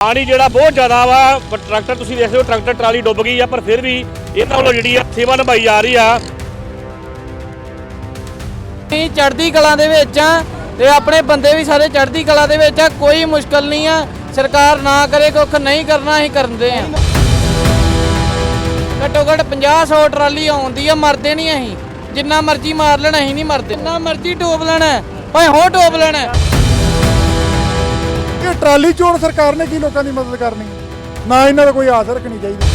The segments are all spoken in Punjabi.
ਪਾਣੀ ਜਿਹੜਾ ਬਹੁਤ ਜ਼ਿਆਦਾ ਵਾ ਟਰੈਕਟਰ ਤੁਸੀਂ ਦੇਖਦੇ ਹੋ ਟਰੈਕਟਰ ਟਰਾਲੀ ਡੁੱਬ ਗਈ ਆ, ਪਰ ਫਿਰ ਵੀ ਇਹਨਾਂ ਵੱਲੋਂ ਜਿਹੜੀ ਆ ਸੇਵਾ ਨਿਭਾਈ ਜਾ ਰਹੀ ਆ। ਅਸੀਂ ਚੜ੍ਹਦੀ ਕਲਾ ਦੇ ਵਿੱਚ ਆ ਤੇ ਆਪਣੇ ਬੰਦੇ ਵੀ ਸਾਰੇ ਚੜ੍ਹਦੀ ਕਲਾ ਦੇ ਵਿੱਚ ਆ, ਕੋਈ ਮੁਸ਼ਕਲ ਨਹੀਂ ਆ। ਸਰਕਾਰ ਨਾ ਕਰੇ, ਕੁੱਖ ਨਹੀਂ ਕਰਨਾ, ਅਸੀਂ ਕਰਦੇ ਆ ਘੱਟੋ ਘੱਟ 50 100 ਟਰਾਲੀ ਆਉਂਦੀ ਆ, ਮਰਦੇ ਨਹੀਂ ਅਸੀਂ। ਜਿੰਨਾ ਮਰਜ਼ੀ ਮਾਰ ਲੈਣ, ਅਸੀਂ ਨਹੀਂ ਮਰਦੇ। ਜਿੰਨਾ ਮਰਜ਼ੀ ਡੋਬ ਲੈਣਾ, ਭਾਵੇਂ ਹੋਰ ਡੋਬ ਲੈਣਾ। ਟਰਾਲੀ ਚੋਣ ਸਰਕਾਰ ਨੇ ਕੀ ਲੋਕਾਂ ਦੀ ਮਦਦ ਕਰਨੀ? ਨਾ ਇਹਨਾਂ ਦਾ ਕੋਈ ਆਸ ਰੱਖਣੀ ਚਾਹੀਦੀ।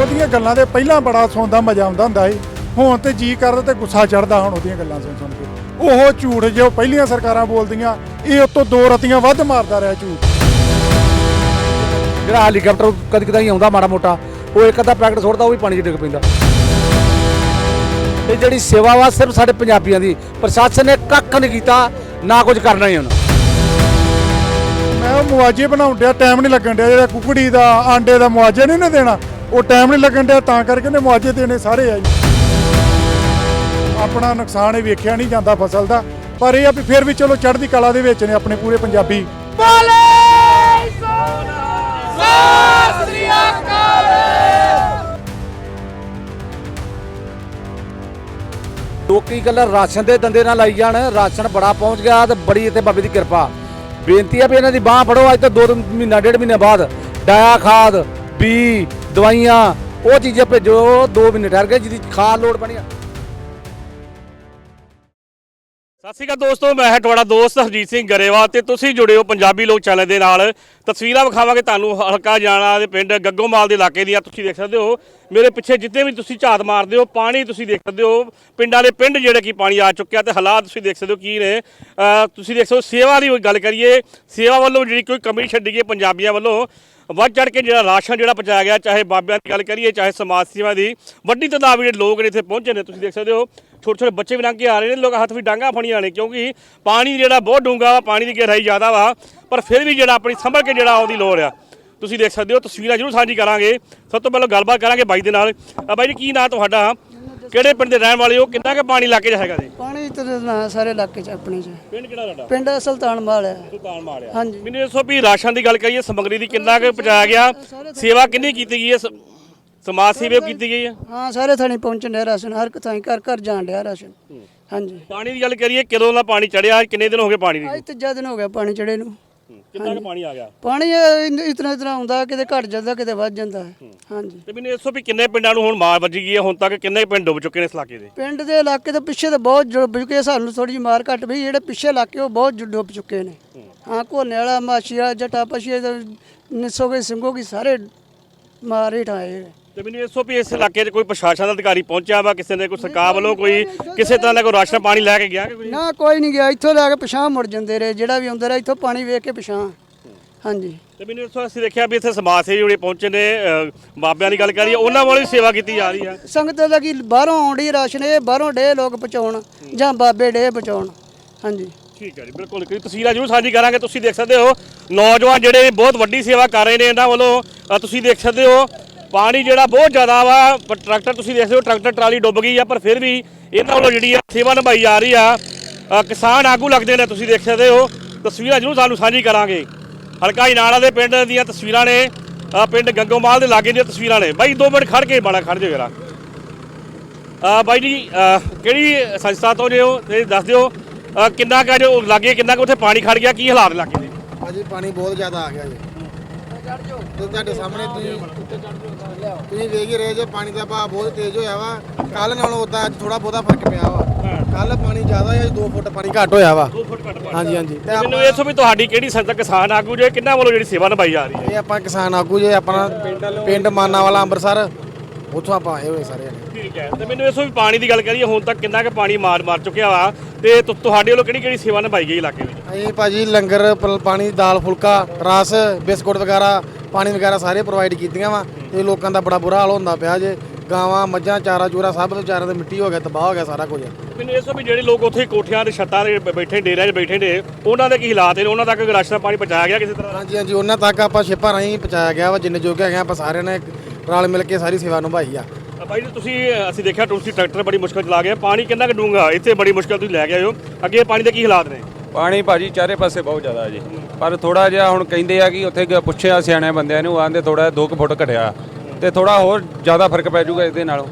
ਉਹਦੀਆਂ ਗੱਲਾਂ ਦੇ ਪਹਿਲਾਂ ਬੜਾ ਸੁਣਦਾ ਮਜ਼ਾ ਆਉਂਦਾ ਹੁੰਦਾ ਸੀ। ਹੁਣ ਤੇ ਜੀ ਕਰਦਾ ਤੇ ਗੁੱਸਾ ਚੜਦਾ ਹੁਣ ਉਹਦੀਆਂ ਗੱਲਾਂ ਸੁਣ ਸੁਣ ਕੇ। ਉਹ ਝੂਠ ਜੋ ਪਹਿਲੀਆਂ ਸਰਕਾਰਾਂ ਬੋਲਦੀਆਂ, ਇਹ ਉਤੋਂ ਦੋ ਰਤੀਆਂ ਵੱਧ ਮਾਰਦਾ ਰਿਹਾ ਝੂਠ। ਜਿਹੜਾ ਹੈਲੀਕਾਪਟਰ ਕਦੇ ਕਦਾਈ ਆਉਂਦਾ ਮਾੜਾ ਮੋਟਾ, ਉਹ ਇੱਕ ਅੱਧਾ ਪੈਕਟ ਸੁੱਟਦਾ, ਉਹ ਵੀ ਪਾਣੀ 'ਚ ਡਿੱਗ ਪੈਂਦਾ। ਇਹ ਜਿਹੜੀ ਸੇਵਾ ਵਾ, ਸਿਰਫ ਸਾਡੇ ਪੰਜਾਬੀਆਂ ਦੀ। ਪ੍ਰਸ਼ਾਸਨ ਨੇ ਕੱਖ ਨਹੀਂ ਕੀਤਾ, ਨਾ ਕੁਝ ਕਰਨਾ ਹੀ ਹੁਣ ਉਹ ਮੁਆਵਜ਼ੇ ਬਣਾਉਣ ਡਿਆ ਟਾਈਮ ਨਹੀਂ ਲੱਗਣ ਡਿਆ ਜਿਹੜਾ ਕੁਕੜੀ ਦਾ ਆਂਡੇ ਦਾ ਮੁਆਵਜ਼ਾ ਨਹੀਂ ਨਾ ਦੇਣਾ ਉਹ ਟਾਈਮ ਨਹੀਂ ਲੱਗਣ ਡਿਆ ਤਾਂ ਕਰਕੇ ਨੇ ਮੁਆਵਜ਼ੇ ਦੇਣੇ ਸਾਰੇ ਆ ਜੀ। ਆਪਣਾ ਨੁਕਸਾਨ ਇਹ ਵੇਖਿਆ ਨਹੀਂ ਜਾਂਦਾ ਫਸਲ ਦਾ ਪਰ ਇਹ ਆ ਵੀ ਫਿਰ ਵੀ ਚਲੋ ਚੜ੍ਹਦੀ ਕਲਾ ਦੇ ਵਿੱਚ ਨੇ ਆਪਣੇ ਪੂਰੇ ਪੰਜਾਬੀ। ਲੋਕੀ ਗੱਲ ਰਾਸ਼ਨ ਦੇ ਦੰਦੇ ਨਾਲ ਲਾਈ ਜਾਣ ਰਾਸ਼ਨ ਬੜਾ ਪਹੁੰਚ ਗਿਆ ਤੇ ਬੜੀ ਇੱਥੇ ਬਾਬੇ ਦੀ ਕਿਰਪਾ। ਬੇਨਤੀ ਹੈ ਵੀ ਇਹਨਾਂ ਦੀ ਬਾਹ ਫੜੋ, ਅੱਜ ਤੋਂ ਦੋ ਤਿੰਨ ਮਹੀਨਾ, ਡੇਢ ਮਹੀਨੇ ਬਾਅਦ। ਡਾਇਆ ਖਾਦ, ਬੀ, ਦਵਾਈਆਂ, ਉਹ ਚੀਜ਼ਾਂ ਭੇਜੋ 2 ਮਹੀਨੇ ਠਹਿਰ ਗਏ, ਜਿਹਦੀ ਖਾਦ ਲੋੜ ਬਣੀ ਸਤਿ ਸ਼੍ਰੀ ਅਕਾਲ ਦੋਸਤੋ, ਮੈਂ ਹਾਂ ਤੁਹਾਡਾ ਦੋਸਤ ਹਰਜੀਤ ਸਿੰਘ ਗਰੇਵਾਲ ਤੇ ਤੁਸੀਂ ਜੁੜੇ ਹੋ ਪੰਜਾਬੀ ਲੋਕ ਚੈਨਲ ਦੇ ਨਾਲ। ਤਸਵੀਰਾਂ ਵਿਖਾਵਾਂਗੇ ਤੁਹਾਨੂੰ ਹਲਕਾ ਜਾਣਾ ਦੇ ਪਿੰਡ ਗੱਗੋਮਾਲ ਦੇ ਇਲਾਕੇ ਦੀਆਂ, ਤੁਸੀਂ ਦੇਖ ਸਕਦੇ ਹੋ। ਮੇਰੇ ਪਿੱਛੇ ਜਿੱਥੇ ਵੀ ਤੁਸੀਂ ਝਾਤ ਮਾਰਦੇ ਹੋ, ਪਾਣੀ ਤੁਸੀਂ ਦੇਖ ਸਕਦੇ ਹੋ। ਪਿੰਡਾਂ ਦੇ ਪਿੰਡ ਜਿਹੜੇ ਕਿ ਪਾਣੀ ਆ ਚੁੱਕਿਆ ਤੇ ਹਾਲਾਤ ਤੁਸੀਂ ਦੇਖ ਸਕਦੇ ਹੋ ਕੀ ਨੇ। ਤੁਸੀਂ ਦੇਖ ਸਕਦੇ ਹੋ ਸੇਵਾ ਦੀ ਗੱਲ ਕਰੀਏ, ਸੇਵਾ ਵੱਲੋਂ ਜਿਹੜੀ ਕੋਈ ਕਮੀ ਛੱਡੀ ਗਈ ਪੰਜਾਬੀਆਂ ਵੱਲੋਂ। ਵੱਧ ਚੜ ਕੇ ਜਿਹੜਾ ਰਾਸ਼ਨ ਜਿਹੜਾ ਪਹੁੰਚਾਇਆ ਗਿਆ, ਚਾਹੇ ਬਾਬਿਆਂ ਦੀ ਗੱਲ ਕਰੀਏ, ਚਾਹੇ ਸਮਾਜ ਸੇਵਾ ਦੀ। ਵੱਡੀ ਤਾਦਾਦ ਜਿਹੜੇ ਲੋਕ ਨੇ ਇੱਥੇ ਪਹੁੰਚੇ ਨੇ, ਤੁਸੀਂ ਦੇਖ ਸਕਦੇ ਹੋ। ਛੋਟੇ ਛੋਟੇ ਬੱਚੇ ਵੀ ਲੰਘ ਕੇ ਆ ਰਹੇ ਨੇ ਲੋਕ ਹੱਥ ਵੀ ਡਾਂਗਾ ਫੜੀਆਂ ਨੇ ਕਿਉਂਕਿ ਪਾਣੀ ਜਿਹੜਾ ਬਹੁਤ ਡੂੰਘਾ ਵਾ ਪਾਣੀ ਦੀ ਗਹਿਰਾਈ ਜ਼ਿਆਦਾ ਵਾ ਪਰ ਫਿਰ ਵੀ ਜਿਹੜਾ ਆਪਣੀ ਸੰਭਲ ਕੇ ਜਿਹੜਾ ਆਉਣ ਦੀ ਲੋੜ ਆ। ਤੁਸੀਂ ਦੇਖ ਸਕਦੇ ਹੋ ਤਸਵੀਰਾਂ ਜ਼ਰੂਰ ਸਾਂਝੀ ਕਰਾਂਗੇ। ਸਭ ਤੋਂ ਪਹਿਲਾਂ ਗੱਲਬਾਤ ਕਰਾਂਗੇ ਬਾਈ ਦੇ ਨਾਲ। ਆ ਬਾਈ ਜੀ ਕੀ ਨਾਂ ਤੁਹਾਡਾ? ਕਿਹੜੇ ਪਿੰਡ ਦੇ ਰਹਿਣ ਵਾਲੇ ਹੋ? ਕਿੰਨਾ ਕੁ ਪਾਣੀ ਇਲਾਕੇ 'ਚ ਹੈਗਾ ਜੀ? ਪਾਣੀ ਤੇ ਨਾ ਸਾਰੇ ਇਲਾਕੇ ਚ ਆਪਣੇ ਚ। ਪਿੰਡ ਕਿਹੜਾ ਤੁਹਾਡਾ? ਪਿੰਡ ਸੁਲਤਾਨਵਾਲ ਹੈ ਸੁਲਤਾਨ ਮਾਲਿਆ ਹਾਂਜੀ। ਮੈਨੂੰ ਦੱਸੋ ਵੀ ਰਾਸ਼ਨ ਦੀ ਗੱਲ ਕਰੀਏ ਸਮੱਗਰੀ ਦੀ ਕਿੰਨਾ ਕੁ ਪਹੁੰਚਾਇਆ ਗਿਆ? ਸੇਵਾ ਕਿੰਨੀ ਕੀਤੀ ਗਈ ਹੈ? ਸ- ਸਮਾਜ ਸੇਵਾ ਕੀਤੀ ਗਈ ਹੈ? ਹਾਂ ਸਾਰੇ ਥਾਣੀ ਪਹੁੰਚਣ ਡਿਆ ਰਾਸ਼ਨ ਹਰ ਇੱਕ ਥਾਂ ਘਰ ਘਰ ਜਾਣ ਡਿਆ ਰਾਸ਼ਨ। ਹਾਂਜੀ। ਪਾਣੀ ਦੀ ਗੱਲ ਕਰੀਏ ਕਦੋਂ ਦਾ ਪਾਣੀ ਚੜਿਆ ਕਿੰਨੇ ਦਿਨ ਹੋ ਗਏ ਪਾਣੀ ਦੀ? ਅੱਜ ਤੀਜਾ ਦਿਨ ਹੋ ਗਿਆ ਪਾਣੀ ਚੜੇ ਨੂੰ। ਕਿੰਨਾ ਕੁ ਪਾਣੀ ਆ ਗਿਆ? ਪਾਣੀ ਇਤਨਾ ਇਤਨਾ ਆਉਂਦਾ ਕਿਤੇ ਘਟ ਜਾਂਦਾ ਕਿਤੇ ਵੱਧ ਜਾਂਦਾ ਹੈ। ਹਾਂਜੀ। ਤੇ ਮੈਨੂੰ ਦੱਸੋ ਵੀ ਕਿੰਨੇ ਪਿੰਡਾਂ ਨੂੰ ਹੁਣ ਮਾਰ ਵੱਜੀ ਗਈ ਹੈ ਹੁਣ ਤੱਕ ਕਿੰਨੇ ਪਿੰਡ ਡੁੱਬ ਚੁੱਕੇ ਨੇ ਇਸ ਇਲਾਕੇ ਦੇ? ਪਿੰਡ ਦੇ ਇਲਾਕੇ ਤੋਂ ਪਿੱਛੇ ਤਾਂ ਬਹੁਤ ਡੁੱਬ ਚੁੱਕੇ ਸਾਨੂੰ ਥੋੜੀ ਜਿਹੀ ਮਾਰ ਘਟ ਪਈ ਜਿਹੜੇ ਪਿੱਛੇ ਇਲਾਕੇ ਉਹ ਬਹੁਤ ਜੁ- ਡੁੱਬ ਚੁੱਕੇ ਨੇ। ਹਾਂ। ਕੋਨੇ ਵਾਲਾ ਮਾਸ਼ੀਆ ਜਟਾ ਪਸ਼ੀਆ ਨਿਸੋਗੇ ਸਿੰਘੋਗੀ ਸਾਰੇ ਮਾਰੇ ਠਾਏ ਤੇ ਮੈਨੂੰ ਦੱਸੋ ਵੀ ਇਸ ਇਲਾਕੇ 'ਚ ਕੋਈ ਪ੍ਰਸ਼ਾਸਨ ਦਾ ਅਧਿਕਾਰੀ ਪਹੁੰਚਿਆ ਵਾ ਕਿਸੇ ਨੇ ਕੋਈ ਸਰਕਾਰ ਵੱਲੋਂ ਕੋਈ ਕਿਸੇ ਤਰ੍ਹਾਂ ਦਾ ਕੋਈ ਰਾਸ਼ਨ ਪਾਣੀ ਲੈ ਕੇ ਗਿਆ ਕਿ ਕੋਈ? ਨਾ ਕੋਈ ਨਹੀਂ ਗਿਆ। ਇੱਥੋਂ ਲੈ ਕੇ ਪਿਛਾਂ ਮੁੜ ਜਾਂਦੇ ਰਹੇ। ਜਿਹੜਾ ਵੀ ਆਉਂਦਾ ਰਿਹਾ ਇੱਥੋਂ ਪਾਣੀ ਵੇਖ ਕੇ ਪਿਛਾਂ ਹਾਂਜੀ। ਤੇ ਮੈਨੂੰ ਦੱਸੋ ਅਸੀਂ ਦੇਖਿਆ ਵੀ ਇੱਥੇ ਸਮਾਜ ਸੇਵੀ ਜਿਹੜੇ ਪਹੁੰਚੇ ਨੇ ਅ, ਬਾਬਿਆਂ ਦੀ ਗੱਲ ਕਰੀਏ ਉਹਨਾਂ ਵੱਲੋਂ ਸੇਵਾ ਕੀਤੀ ਜਾ ਰਹੀ ਹੈ ਸੰਗਤ ਦਾ ਕੀ ਬਾਹਰੋਂ ਆਉਂਦੀ ਰਾਸ਼ਨ ਇਹ ਬਾਹਰੋਂ ਡੇ ਲੋਕ ਪਹੁੰਚਾਉਣ ਜਾਂ ਬਾਬੇ ਡੇ ਪਹੁੰਚਾਉਣ। ਹਾਂਜੀ। ਠੀਕ ਹੈ ਜੀ ਬਿਲਕੁਲ। ਕੋਈ ਤਸਵੀਰਾਂ ਜ਼ਰੂਰ ਸਾਂਝੀ ਕਰਾਂਗੇ ਤੁਸੀਂ ਦੇਖ ਸਕਦੇ ਹੋ ਨੌਜਵਾਨ ਜਿਹੜੇ ਬਹੁਤ ਵੱਡੀ ਸੇਵਾ ਕਰ ਰਹੇ ਨੇ ਇਹਨਾਂ ਵੱਲੋਂ ਅ, ਤੁਸੀਂ ਦੇਖ ਸਕਦੇ ਹੋ ਪਾਣੀ ਜਿਹੜਾ ਬਹੁਤ ਜ਼ਿਆਦਾ ਵਾ, ਪਰ ਟਰੈਕਟਰ ਤੁਸੀਂ ਦੇਖ ਸਕਦੇ ਹੋ, ਟਰੈਕਟਰ ਟਰਾਲੀ ਡੁੱਬ ਗਈ ਆ, ਪਰ ਫਿਰ ਵੀ ਇਹਨਾਂ ਵੱਲੋਂ ਜਿਹੜੀ ਆ ਸੇਵਾ ਨਿਭਾਈ ਜਾ ਰਹੀ ਆ। ਕਿਸਾਨ ਆਗੂ ਲੱਗਦੇ ਨੇ, ਤੁਸੀਂ ਦੇਖ ਸਕਦੇ ਹੋ। ਤਸਵੀਰਾਂ ਜ਼ਰੂਰ ਸਾਨੂੰ ਸਾਂਝੀ ਕਰਾਂਗੇ। ਹਲਕਾ ਇਨਾਲਾ ਦੇ ਪਿੰਡ ਦੀਆਂ ਤਸਵੀਰਾਂ ਨੇ। ਪਿੰਡ ਗੰਗੋਮਾਲ ਦੇ ਲਾਗੇ ਦੀਆਂ ਤਸਵੀਰਾਂ ਨੇ। ਬਾਈ 2 ਮਿੰਟ ਖੜ ਕੇ ਬਾੜਾ ਖੜ ਜਾਓ ਜਰਾ। ਆ ਬਾਈ ਜੀ ਕਿਹੜੀ ਸੰਸਥਾ ਤੋਂ ਜੇ ਹੋ, ਤੇ ਦੱਸ ਦਿਓ। ਕਿੰਨਾ ਕਾ ਜੋ ਲਾਗੇ, ਕਿੰਨਾ ਕੁ ਉੱਥੇ ਪਾਣੀ ਖੜ ਗਿਆ, ਕੀ ਹਾਲਾਤ ਲੱਗੇ ਨੇ? ਭਾਜੀ, ਪਾਣੀ ਬਹੁਤ ਜ਼ਿਆਦਾ ਆ ਗਿਆ ਜੀ। ਤੇ ਤੁਹਾਡੇ ਸਾਹਮਣੇ ਤੁਸੀਂ ਤੁਸੀਂ ਵੇਖ ਹੀ ਰਹੇ ਜੇ ਪਾਣੀ ਦਾ ਭਾਅ ਬਹੁਤ ਤੇਜ਼ ਹੋਇਆ ਵਾ। ਕੱਲ ਨਾਲੋਂ ਉਦਾਂ ਅੱਜ ਥੋੜਾ ਬਹੁਤਾ ਫ਼ਰਕ ਪਿਆ ਵਾ। ਕੱਲ ਪਾਣੀ ਜ਼ਿਆਦਾ ਅੱਜ 2 ਫੁੱਟ ਪਾਣੀ ਘੱਟ ਹੋਇਆ ਵਾ। 2 ਫੁੱਟ ਘੱਟ ਹਾਂਜੀ ਹਾਂਜੀ। ਤੇ ਮੈਨੂੰ ਇਹ ਦੱਸੋ ਵੀ ਤੁਹਾਡੀ ਕਿਹੜੀ ਸੰਸਥਾ ਕਿਸਾਨ ਆਗੂ ਜੇ ਕਿੰਨਾ ਵੱਲੋਂ ਜਿਹੜੀ ਸੇਵਾ ਨਿਭਾਈ ਜਾ ਰਹੀ ਹੈ? ਇਹ ਆਪਾਂ ਕਿਸਾਨ ਆਗੂ ਜੇ ਆਪਣਾ ਪਿੰਡ ਮਾਨਾ ਵਾਲਾ ਅੰਮ੍ਰਿਤਸਰ। ਉੱਥੋਂ ਆਪਾਂ ਆਏ ਹੋਏ ਸਾਰੇ ਠੀਕ ਹੈ। ਤੇ ਮੈਨੂੰ ਇਹ ਦੱਸੋ ਵੀ ਪਾਣੀ ਦੀ ਗੱਲ ਕਰੀਏ ਹੁਣ ਤੱਕ ਕਿੰਨਾ ਕੁ ਪਾਣੀ ਮਾਰ ਮਾਰ ਚੁੱਕਿਆ ਵਾ ਤੇ ਤੁ- ਤੁਹਾਡੇ ਵੱਲੋਂ ਕਿਹੜੀ ਕਿਹੜੀ ਸੇਵਾ ਨਿਭਾਈ ਗਈ ਇਲਾਕੇ ਵਿੱਚ? ਅਸੀਂ ਭਾਜੀ ਲੰਗਰ ਪ- ਪਾਣੀ ਦਾਲ ਫੁਲਕਾ ਰਸ ਬਿਸਕੁਟ ਵਗੈਰਾ ਪਾਣੀ ਵਗੈਰਾ ਸਾਰੇ ਪ੍ਰੋਵਾਈਡ ਕੀਤੀਆਂ ਵਾ ਤੇ ਲੋਕਾਂ ਦਾ ਬੜਾ ਬੁਰਾ ਹਾਲ ਹੁੰਦਾ ਪਿਆ ਜੇ। ਗਾਵਾਂ ਮੱਝਾਂ ਚਾਰਾ ਚੂਰਾ ਸਭ ਵਿਚਾਰਿਆਂ ਦੇ ਮਿੱਟੀ ਹੋ ਗਿਆ ਤਬਾਹ ਹੋ ਗਿਆ ਸਾਰਾ ਕੁਝ। ਮੈਨੂੰ ਇਹ ਦੱਸੋ ਵੀ ਜਿਹੜੇ ਲੋਕ ਉੱਥੇ ਕੋਠਿਆਂ ਦੇ ਛੱਤਾਂ ਦੇ ਬ- ਬੈਠੇ ਡੇਰਿਆਂ 'ਚ ਬੈਠੇ ਨੇ ਉਹਨਾਂ ਦੇ ਕੀ ਹਾਲਾਤ ਨੇ? ਉਹਨਾਂ ਤੱਕ ਰਾਸ਼ਨ ਪਾਣੀ ਪਹੁੰਚਾਇਆ ਗਿਆ ਕਿਸੇ ਤਰ੍ਹਾਂ? ਹਾਂਜੀ ਹਾਂਜੀ ਉਹਨਾਂ ਤੱਕ ਆਪਾਂ ਛੇਪਾ ਰਾਹੀਂ ਪਹੁੰਚਾਇਆ ਗਿਆ ਵਾ ਜਿੰਨੇ ਜੋਗੇ ਹੈਗੇ ਆਪਾਂ ਸਾਰਿਆਂ ਨੇ ਰਲ ਮਿਲ ਕੇ ਸਾਰੀ ਸੇਵਾ ਨਿਭਾਈ ਆ। ਬਾਈ ਜੀ ਤੁਸੀਂ ਅਸੀਂ ਦੇਖਿਆ ਤੁਸੀਂ ਟਰੈਕਟਰ ਬੜੀ ਮੁਸ਼ਕਲ ਚਲਾ ਗਏ ਪਾਣੀ ਕਿੰਨਾ ਕੁ ਡੂੰਘਾ ਇੱਥੇ ਬੜੀ ਮੁਸ਼ਕਲ ਤੁਸੀਂ ਲੈ ਕੇ ਆਏ ਹੋ। ਅੱਗੇ ਪਾਣੀ ਦੇ ਕੀ ਹਾਲਾਤ ਨੇ? ਪਾਣੀ ਭਾਜੀ ਚਾਰੇ ਪਾਸੇ ਬਹੁਤ ਜ਼ਿਆਦਾ ਹੈ ਜੀ। ਪਰ ਥੋੜਾ ਜਿਹਾ ਹੁਣ ਕਹਿੰਦੇ ਆ ਕਿ ਉੱਥੇ ਪੁੱਛਿਆ ਸਿਆਣੇ ਬੰਦਿਆਂ ਨੂੰ ਆਂਦੇ ਥੋੜਾ 2 ਫੁੱਟ ਘਟਿਆ। ਤੇ ਥੋੜਾ ਹੋਰ ਜ਼ਿਆਦਾ ਫ਼ਰਕ ਪੈ ਜਾਊਗਾ ਇਹਦੇ ਨਾਲੋਂ।